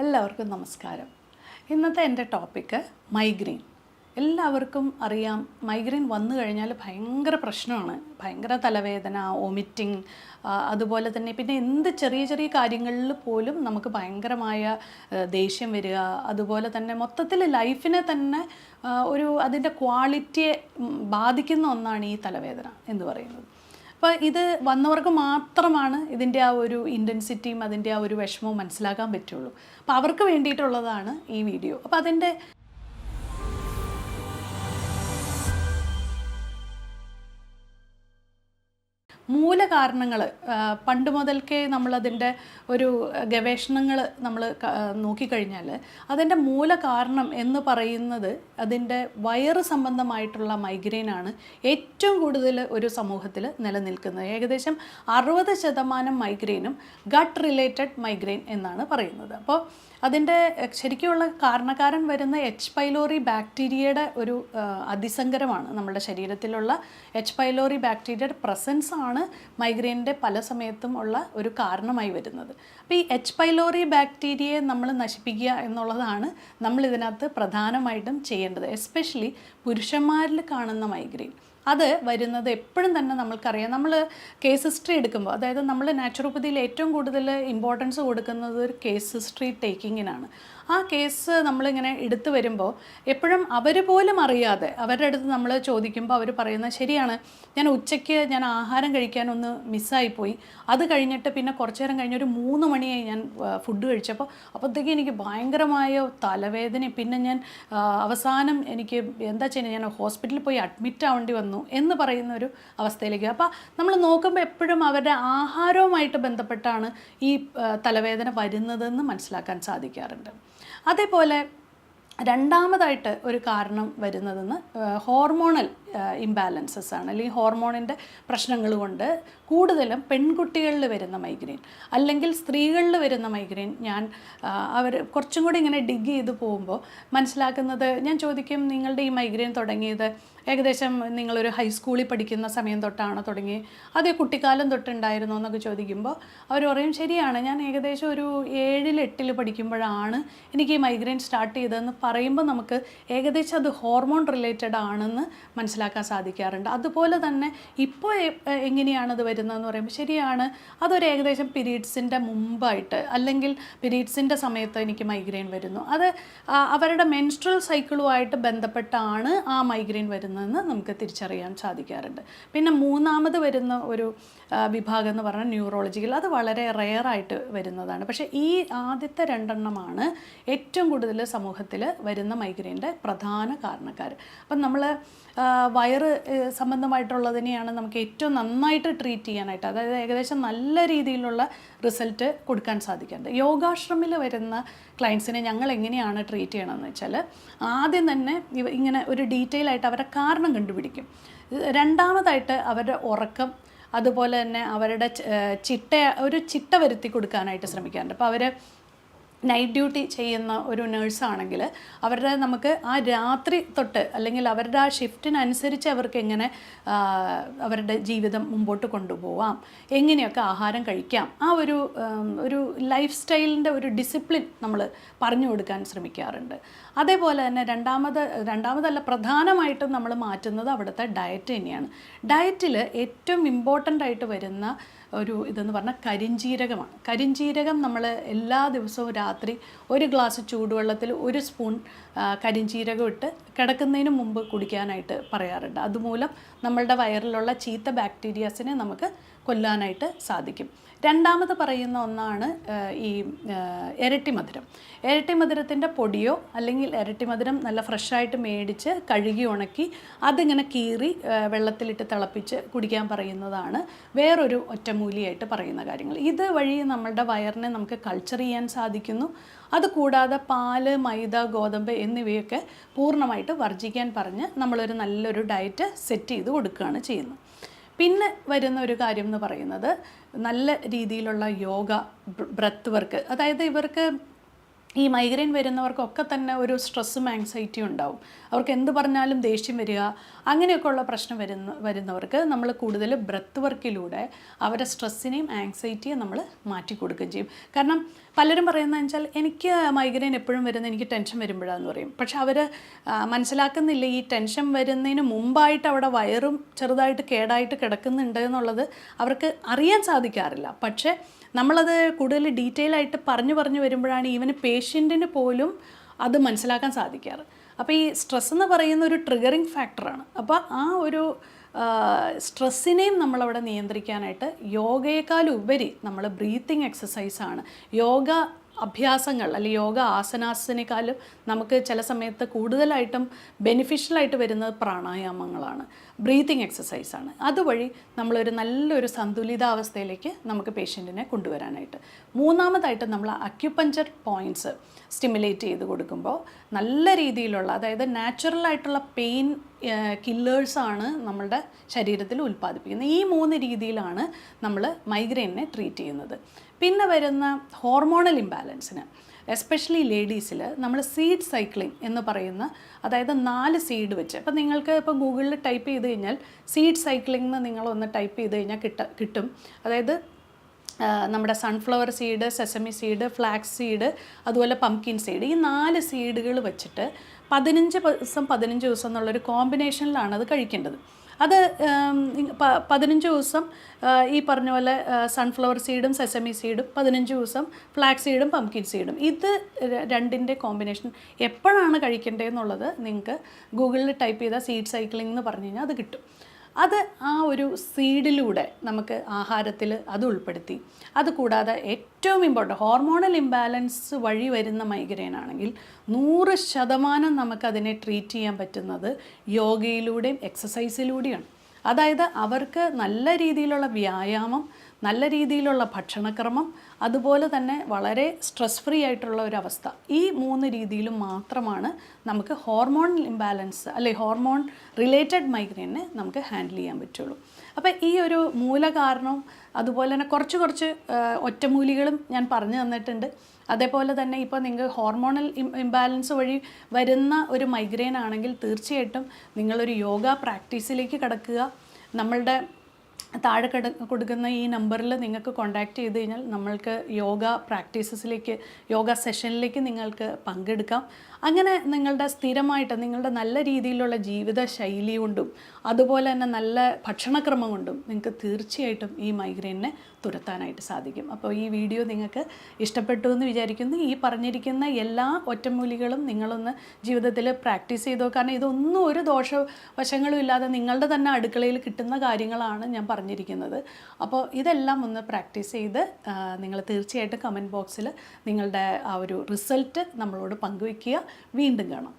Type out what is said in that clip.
എല്ലാവർക്കും നമസ്കാരം. ഇന്നത്തെ എന്റെ ടോപ്പിക്ക് മൈഗ്രെയിൻ എല്ലാവർക്കും അറിയാം മൈഗ്രെയിൻ വന്നു കഴിഞ്ഞാൽ ഭയങ്കര പ്രശ്നമാണ്. ഭയങ്കര തലവേദന വോമിറ്റിംഗ് അതുപോലെ തന്നെ പിന്നെ എന്ത് ചെറിയ ചെറിയ കാര്യങ്ങളിൽ പോലും നമുക്ക് ഭയങ്കരമായ ദേഷ്യം വരിക അതുപോലെ തന്നെ മൊത്തത്തിൽ ലൈഫിനെ തന്നെ ഒരു അതിന്റെ ക്വാളിറ്റിയെ ബാധിക്കുന്ന ഒന്നാണ് ഈ തലവേദന എന്ന് പറയുന്നത്. അപ്പോൾ ഇത് വന്നവർക്ക് മാത്രമാണ് ഇതിന്റെ ആ ഒരു ഇന്റൻസിറ്റിയും അതിന്റെ ആ ഒരു വിഷമവും മനസ്സിലാക്കാൻ പറ്റുള്ളൂ. അപ്പോൾ അവർക്ക് വേണ്ടിയിട്ടുള്ളതാണ് ഈ വീഡിയോ അപ്പോൾ അതിന്റെ മൂലകാരണങ്ങൾ പണ്ട് മുതൽക്കേ നമ്മളതിന്റെ ഒരു ഗവേഷണങ്ങൾ നമ്മൾ നോക്കിക്കഴിഞ്ഞാൽ അതിന്റെ മൂലകാരണം എന്ന് പറയുന്നത് അതിന്റെ വയറ് സംബന്ധമായിട്ടുള്ള മൈഗ്രെയിനാണ് ഏറ്റവും കൂടുതൽ ഒരു സമൂഹത്തിൽ നിലനിൽക്കുന്നത്. ഏകദേശം അറുപത് ശതമാനം മൈഗ്രെയിനും ഗട്ട് റിലേറ്റഡ് മൈഗ്രെയിൻ എന്നാണ് പറയുന്നത്. അപ്പോൾ അതിന്റെ ശരിക്കുമുള്ള കാരണക്കാരൻ വരുന്ന എച്ച് പൈലോറി ബാക്ടീരിയയുടെ ഒരു അതിസങ്കരമാണ്. നമ്മുടെ ശരീരത്തിലുള്ള എച്ച് പൈലോറി ബാക്ടീരിയയുടെ പ്രസൻസ് ആണ് മൈഗ്രെയിനിന്റെ പല സമയത്തും ഉള്ള ഒരു കാരണമായി വരുന്നത്. അപ്പോൾ ഈ എച്ച് പൈലോറി ബാക്ടീരിയയെ നമ്മൾ നശിപ്പിക്കുക എന്നുള്ളതാണ് നമ്മൾ ഇതിനകത്ത് പ്രധാനമായിട്ടും ചെയ്യേണ്ടത്. എസ്പെഷ്യലി പുരുഷന്മാരിൽ കാണുന്ന മൈഗ്രെയിൻ അത് വരുന്നത് എപ്പോഴും തന്നെ നമ്മൾക്കറിയാം. നമ്മൾ കേസ് ഹിസ്റ്ററി എടുക്കുമ്പോൾ അതായത് നമ്മൾ നാച്ചുറോപ്പതിയിൽ ഏറ്റവും കൂടുതൽ ഇമ്പോർട്ടൻസ് കൊടുക്കുന്നത് ഒരു കേസ് ഹിസ്റ്ററി ടേക്കിങ്ങിനാണ് ആ കേസ് നമ്മളിങ്ങനെ എടുത്തു വരുമ്പോൾ എപ്പോഴും അവർ പോലും അറിയാതെ അവരുടെ അടുത്ത് നമ്മൾ ചോദിക്കുമ്പോൾ അവർ പറയുന്നത് ശരിയാണ്. ഞാൻ ഉച്ചയ്ക്ക് ഞാൻ ആഹാരം കഴിക്കാനൊന്ന് മിസ്സായിപ്പോയി അത് കഴിഞ്ഞിട്ട് പിന്നെ കുറച്ചു നേരം കഴിഞ്ഞ് ഒരു മൂന്ന് മണിയായി ഞാൻ ഫുഡ് കഴിച്ചപ്പോൾ അപ്പോഴത്തേക്കും എനിക്ക് ഭയങ്കരമായ തലവേദന. പിന്നെ ഞാൻ അവസാനം എനിക്ക് എന്താ ചെയ്യുന്നത് ഞാൻ ഹോസ്പിറ്റലിൽ പോയി അഡ്മിറ്റ് ആവേണ്ടി വന്നു എന്ന് പറയുന്ന ഒരു അവസ്ഥയിലേക്ക്. അപ്പോൾ നമ്മൾ നോക്കുമ്പോൾ എപ്പോഴും അവരുടെ ആഹാരവുമായിട്ട് ബന്ധപ്പെട്ടാണ് ഈ തലവേദന വരുന്നതെന്ന് മനസ്സിലാക്കാൻ സാധിക്കാറുണ്ട്. അതേപോലെ രണ്ടാമതായിട്ട് ഒരു കാരണം വരുന്നതെന്ന് ഹോർമോണൽ ഇംബാലൻസസ് ആണ്. അല്ലെങ്കിൽ ഹോർമോണിന്റെ പ്രശ്നങ്ങൾ കൊണ്ട് കൂടുതലും പെൺകുട്ടികളിൽ വരുന്ന മൈഗ്രെയിൻ അല്ലെങ്കിൽ സ്ത്രീകളിൽ വരുന്ന മൈഗ്രെയിൻ ഞാൻ അവർ കുറച്ചും കൂടി ഇങ്ങനെ ഡിഗ് ചെയ്ത് പോകുമ്പോൾ മനസ്സിലാക്കുന്നത് ഞാൻ ചോദിക്കും നിങ്ങളുടെ ഈ മൈഗ്രെയിൻ തുടങ്ങിയത് ഏകദേശം നിങ്ങളൊരു ഹൈസ്കൂളിൽ പഠിക്കുന്ന സമയം തൊട്ടാണ് തുടങ്ങി അതേ കുട്ടിക്കാലം തൊട്ടുണ്ടായിരുന്നോ? എന്നൊക്കെ ചോദിക്കുമ്പോൾ അവർ പറയും ശരിയാണ്. ഞാൻ ഏകദേശം ഒരു ഏഴിൽ എട്ടിൽ പഠിക്കുമ്പോഴാണ് എനിക്ക് ഈ മൈഗ്രെയിൻ സ്റ്റാർട്ട് ചെയ്തതെന്ന് പറയുമ്പോൾ നമുക്ക് ഏകദേശം അത് ഹോർമോൺ റിലേറ്റഡ് ആണെന്ന് മനസ്സിലാക്കാൻ സാധിക്കാറുണ്ട്. അതുപോലെ തന്നെ ഇപ്പോൾ എങ്ങനെയാണ് അത് വരുന്നതെന്ന് പറയുമ്പോൾ ശരിയാണ് അതൊരു ഏകദേശം പീരീഡ്സിന്റെ മുമ്പായിട്ട് അല്ലെങ്കിൽ പീരീഡ്സിന്റെ സമയത്ത് എനിക്ക് മൈഗ്രെയിൻ വരുന്നു. അത് അവരുടെ മെൻസ്ട്രൽ സൈക്കിളുമായിട്ട് ബന്ധപ്പെട്ടാണ് ആ മൈഗ്രെയിൻ വരുന്നതെന്ന് നമുക്ക് തിരിച്ചറിയാൻ സാധിക്കാറുണ്ട്. പിന്നെ മൂന്നാമത് വരുന്ന ഒരു വിഭാഗം എന്ന് പറഞ്ഞാൽ ന്യൂറോളജിക്കൽ. അത് വളരെ റെയറായിട്ട് വരുന്നതാണ്. പക്ഷേ ഈ ആദ്യത്തെ രണ്ടെണ്ണമാണ് ഏറ്റവും കൂടുതൽ സമൂഹത്തിൽ വരുന്ന മൈഗ്രെയിന്റെ പ്രധാന കാരണക്കാർ. അപ്പം നമ്മൾ വയറ് സംബന്ധമായിട്ടുള്ളതിനെയാണ് നമുക്ക് ഏറ്റവും നന്നായിട്ട് ട്രീറ്റ് ചെയ്യാനായിട്ട് അതായത് ഏകദേശം നല്ല രീതിയിലുള്ള റിസൾട്ട് കൊടുക്കാൻ സാധിക്കുന്നുണ്ട് യോഗാശ്രമിൽ വരുന്ന ക്ലയൻസിനെ ഞങ്ങൾ എങ്ങനെയാണ് ട്രീറ്റ് ചെയ്യണമെന്ന് വെച്ചാൽ ആദ്യം തന്നെ ഇങ്ങനെ ഒരു ഡീറ്റെയിൽ ആയിട്ട് അവരുടെ കാരണം കണ്ടുപിടിക്കും. രണ്ടാമതായിട്ട് അവരുടെ ഉറക്കം അതുപോലെ തന്നെ അവരുടെ ചിട്ട ഒരു ചിട്ട വരുത്തി കൊടുക്കാനായിട്ട് ശ്രമിക്കാറുണ്ട്. അപ്പോൾ അവർ നൈറ്റ് ഡ്യൂട്ടി ചെയ്യുന്ന ഒരു നേഴ്സാണെങ്കിൽ അവരുടെ നമുക്ക് ആ രാത്രി തൊട്ട് അല്ലെങ്കിൽ അവരുടെ ആ ഷിഫ്റ്റിനനുസരിച്ച് അവർക്ക് എങ്ങനെ അവരുടെ ജീവിതം മുമ്പോട്ട് കൊണ്ടുപോവാം എങ്ങനെയൊക്കെ ആഹാരം കഴിക്കാം ആ ഒരു ഒരു ലൈഫ് സ്റ്റൈലിന്റെ ഒരു ഡിസിപ്ലിൻ നമ്മൾ പറഞ്ഞു കൊടുക്കാൻ ശ്രമിക്കാറുണ്ട്. അതേപോലെ തന്നെ രണ്ടാമത് രണ്ടാമതല്ല പ്രധാനമായിട്ടും നമ്മൾ മാറ്റുന്നത് അവിടുത്തെ ഡയറ്റ് തന്നെയാണ്. ഡയറ്റിൽ ഏറ്റവും ഇമ്പോർട്ടന്റ് ആയിട്ട് വരുന്ന ഒരു ഇതെന്ന് പറഞ്ഞാൽ കരിഞ്ജീരകമാണ് കരിഞ്ജീരകം നമ്മൾ എല്ലാ ദിവസവും രാത്രി ഒരു ഗ്ലാസ് ചൂടുവെള്ളത്തിൽ ഒരു സ്പൂൺ കരിഞ്ചീരകം ഇട്ട് കിടക്കുന്നതിന് മുമ്പ് കുടിക്കാനായിട്ട് പറയാറുണ്ട്. അതുമൂലം നമ്മളുടെ വയറിലുള്ള ചീത്ത ബാക്ടീരിയാസിനെ നമുക്ക് കൊല്ലാനായിട്ട് സാധിക്കും. രണ്ടാമത് പറയുന്ന ഒന്നാണ് ഈ ഇരട്ടി മധുരം. ഇരട്ടി മധുരത്തിന്റെ പൊടിയോ അല്ലെങ്കിൽ ഇരട്ടി മധുരം നല്ല ഫ്രഷായിട്ട് മേടിച്ച് കഴുകി ഉണക്കി അതിങ്ങനെ കീറി വെള്ളത്തിലിട്ട് തിളപ്പിച്ച് കുടിക്കാൻ പറയുന്നതാണ്. വേറൊരു ഒറ്റമൂലിയായിട്ട് പറയുന്ന കാര്യങ്ങൾ. ഇത് വഴി നമ്മളുടെ വയറിനെ നമുക്ക് കൾച്ചർ ചെയ്യാൻ സാധിക്കുന്നു. അതുകൂടാതെ പാൽ മൈദ ഗോതമ്പ് എന്നിവയൊക്കെ പൂർണമായിട്ട് വർജിക്കാൻ പറഞ്ഞ് നമ്മളൊരു നല്ലൊരു ഡയറ്റ് സെറ്റ് ചെയ്ത് കൊടുക്കുകയാണ് ചെയ്യുന്നത്. പിന്നെ വരുന്ന ഒരു കാര്യം എന്ന് പറയുന്നത് നല്ല രീതിയിലുള്ള യോഗ ബ്രത്ത് വർക്ക് അതായത് ഇവർക്ക് ഈ മൈഗ്രെയിൻ വരുന്നവർക്കൊക്കെ തന്നെ ഒരു സ്ട്രെസ്സും ആങ്സൈറ്റിയും ഉണ്ടാവും. അവർക്ക് എന്ത് പറഞ്ഞാലും ദേഷ്യം വരിക അങ്ങനെയൊക്കെയുള്ള പ്രശ്നം വരുന്ന വരുന്നവർക്ക് നമ്മൾ കൂടുതൽ ബ്രത്ത് വർക്കിലൂടെ അവരുടെ സ്ട്രെസ്സിനെയും ആങ്സൈറ്റിയും നമ്മൾ മാറ്റി കൊടുക്കുകയും ചെയ്യും. കാരണം പലരും പറയുന്നത് വെച്ചാൽ എനിക്ക് മൈഗ്രെയിൻ എപ്പോഴും വരുന്ന എനിക്ക് ടെൻഷൻ വരുമ്പോഴാന്ന് പറയും. പക്ഷെ അവർ മനസ്സിലാക്കുന്നില്ല ഈ ടെൻഷൻ വരുന്നതിന് മുമ്പായിട്ട് അവിടെ വയറും ചെറുതായിട്ട് കേടായിട്ട് കിടക്കുന്നുണ്ട് എന്നുള്ളത് അവർക്ക് അറിയാൻ സാധിക്കാറില്ല. പക്ഷേ നമ്മളത് കൂടുതൽ ഡീറ്റെയിൽ ആയിട്ട് പറഞ്ഞു പറഞ്ഞു വരുമ്പോഴാണ് ഈവന് പേഷ്യന്റിന് പോലും അത് മനസ്സിലാക്കാൻ സാധിക്കാറ്. അപ്പോൾ ഈ സ്ട്രെസ് എന്ന് പറയുന്ന ഒരു ട്രിഗറിങ് ഫാക്ടറാണ് അപ്പോൾ ആ ഒരു സ്ട്രെസ്സിനെയും നമ്മളവിടെ നിയന്ത്രിക്കാനായിട്ട് യോഗയേക്കാൾ ഉപരി നമ്മൾ ബ്രീത്തിങ് എക്സസൈസാണ് യോഗ അഭ്യാസങ്ങൾ അല്ലെങ്കിൽ യോഗ ആസനാസിനേക്കാളും നമുക്ക് ചില സമയത്ത് കൂടുതലായിട്ടും ബെനിഫിഷ്യലായിട്ട് വരുന്നത് പ്രാണായാമങ്ങളാണ്. ബ്രീത്തിങ് എക്സസൈസാണ് അതുവഴി നമ്മളൊരു നല്ലൊരു സന്തുലിതാവസ്ഥയിലേക്ക് നമുക്ക് പേഷ്യന്റിനെ കൊണ്ടുവരാനായിട്ട്. മൂന്നാമതായിട്ട് നമ്മൾ അക്യുപഞ്ചർ പോയിന്റ്സ് സ്റ്റിമുലേറ്റ് ചെയ്ത് കൊടുക്കുമ്പോൾ നല്ല രീതിയിലുള്ള അതായത് നാച്ചുറലായിട്ടുള്ള പെയിൻ കില്ലേഴ്സാണ് നമ്മളുടെ ശരീരത്തിൽ ഉൽപ്പാദിപ്പിക്കുന്നത്. ഈ മൂന്ന് രീതിയിലാണ് നമ്മൾ മൈഗ്രെയിനെ ട്രീറ്റ് ചെയ്യുന്നത്. പിന്നെ വരുന്ന ഹോർമോണൽ ഇംബാലൻസിന് എസ്പെഷ്യലി ലേഡീസിൽ നമ്മൾ സീഡ് സൈക്ലിംഗ് എന്ന് പറയുന്ന അതായത് നാല് സീഡ് വെച്ച്. അപ്പോൾ നിങ്ങൾക്ക് ഇപ്പോൾ ഗൂഗിളിൽ ടൈപ്പ് ചെയ്ത് കഴിഞ്ഞാൽ സീഡ് സൈക്ലിംഗ് എന്ന് നിങ്ങളൊന്ന് ടൈപ്പ് ചെയ്ത് കഴിഞ്ഞാൽ കിട്ട കിട്ടും. അതായത് നമ്മുടെ sunflower seed sesame seed flax seed അതുപോലെ പംകിൻ സീഡ് ഈ നാല് സീഡുകൾ വെച്ചിട്ട് പതിനഞ്ച് ദിവസം പതിനഞ്ച് ദിവസം എന്നുള്ളൊരു കോമ്പിനേഷനിലാണ് അത് കഴിക്കേണ്ടത്. അത് പതിനഞ്ച് ദിവസം ഈ പറഞ്ഞ പോലെ സൺഫ്ലവർ സീഡും സെസമി സീഡും പതിനഞ്ച് ദിവസം ഫ്ലാക്സ് സീഡും പംകിൻ സീഡും ഇത് രണ്ടിന്റെ കോമ്പിനേഷൻ എപ്പോഴാണ് കഴിക്കേണ്ടതെന്നുള്ളത് നിങ്ങൾക്ക് ഗൂഗിളിൽ ടൈപ്പ് ചെയ്താൽ സീഡ് സൈക്ലിംഗ് എന്ന് പറഞ്ഞു കഴിഞ്ഞാൽ അത് കിട്ടും. അത് ആ ഒരു സീഡിലൂടെ നമുക്ക് ആഹാരത്തിൽ അത് ഉൾപ്പെടുത്തി. അതുകൂടാതെ ഏറ്റവും ഇമ്പോർട്ടന്റ് ഹോർമോണൽ ഇംബാലൻസ് വഴി വരുന്ന മൈഗ്രെയിൻ ആണെങ്കിൽ നൂറ് ശതമാനം നമുക്കതിനെ ട്രീറ്റ് ചെയ്യാൻ പറ്റുന്നത് യോഗയിലൂടെയും എക്സസൈസിലൂടെയാണ് അതായത് അവർക്ക് നല്ല രീതിയിലുള്ള വ്യായാമം നല്ല രീതിയിലുള്ള ഭക്ഷണക്രമം അതുപോലെ തന്നെ വളരെ സ്ട്രെസ് ഫ്രീ ആയിട്ടുള്ള ഒരു അവസ്ഥ. ഈ മൂന്ന് രീതിയിലും മാത്രമാണ് നമുക്ക് ഹോർമോൺ ഇംബാലൻസ് അല്ലെ ഹോർമോൺ റിലേറ്റഡ് മൈഗ്രെയിനെ നമുക്ക് ഹാൻഡിൽ ചെയ്യാൻ പറ്റുള്ളൂ. അപ്പോൾ ഈ ഒരു മൂലകാരണവും അതുപോലെ തന്നെ കുറച്ച് കുറച്ച് ഒറ്റമൂലികളും ഞാൻ പറഞ്ഞു തന്നിട്ടുണ്ട്. അതേപോലെ തന്നെ ഇപ്പോൾ നിങ്ങൾ ഹോർമോണൽ ഇംബാലൻസ് വഴി വരുന്ന ഒരു മൈഗ്രെയിൻ ആണെങ്കിൽ തീർച്ചയായിട്ടും നിങ്ങളൊരു യോഗ പ്രാക്ടീസിലേക്ക് കടക്കുക. നമ്മളുടെ താഴെ കിട കൊടുക്കുന്ന ഈ നമ്പറിൽ നിങ്ങൾക്ക് കോൺടാക്റ്റ് ചെയ്ത് കഴിഞ്ഞാൽ നമ്മൾക്ക് യോഗ പ്രാക്ടീസസിലേക്ക് യോഗ സെഷനിലേക്ക് നിങ്ങൾക്ക് പങ്കെടുക്കാം. അങ്ങനെ നിങ്ങളുടെ സ്ഥിരമായിട്ട് നിങ്ങളുടെ നല്ല രീതിയിലുള്ള ജീവിത ശൈലി കൊണ്ടും അതുപോലെ തന്നെ നല്ല ഭക്ഷണക്രമം കൊണ്ടും നിങ്ങൾക്ക് തീർച്ചയായിട്ടും ഈ മൈഗ്രെയിനെ തുരത്താനായിട്ട് സാധിക്കും. അപ്പോൾ ഈ വീഡിയോ നിങ്ങൾക്ക് ഇഷ്ടപ്പെട്ടു എന്ന് വിചാരിക്കുന്നു. ഈ പറഞ്ഞിരിക്കുന്ന എല്ലാ ഒറ്റമൂലികളും നിങ്ങളൊന്ന് ജീവിതത്തിൽ പ്രാക്ടീസ് ചെയ്തോ കാരണം ഇതൊന്നും ഒരു ദോഷവശങ്ങളും ഇല്ലാതെ നിങ്ങളുടെ തന്നെ അടുക്കളയിൽ കിട്ടുന്ന കാര്യങ്ങളാണ് ഞാൻ പറഞ്ഞിരിക്കുന്നത്. അപ്പോൾ ഇതെല്ലാം ഒന്ന് പ്രാക്ടീസ് ചെയ്ത് നിങ്ങൾ തീർച്ചയായിട്ടും കമന്റ് ബോക്സിൽ നിങ്ങളുടെ ആ ഒരു റിസൾട്ട് നമ്മളോട് പങ്കുവയ്ക്കുക വീണ്ടും കാണാം.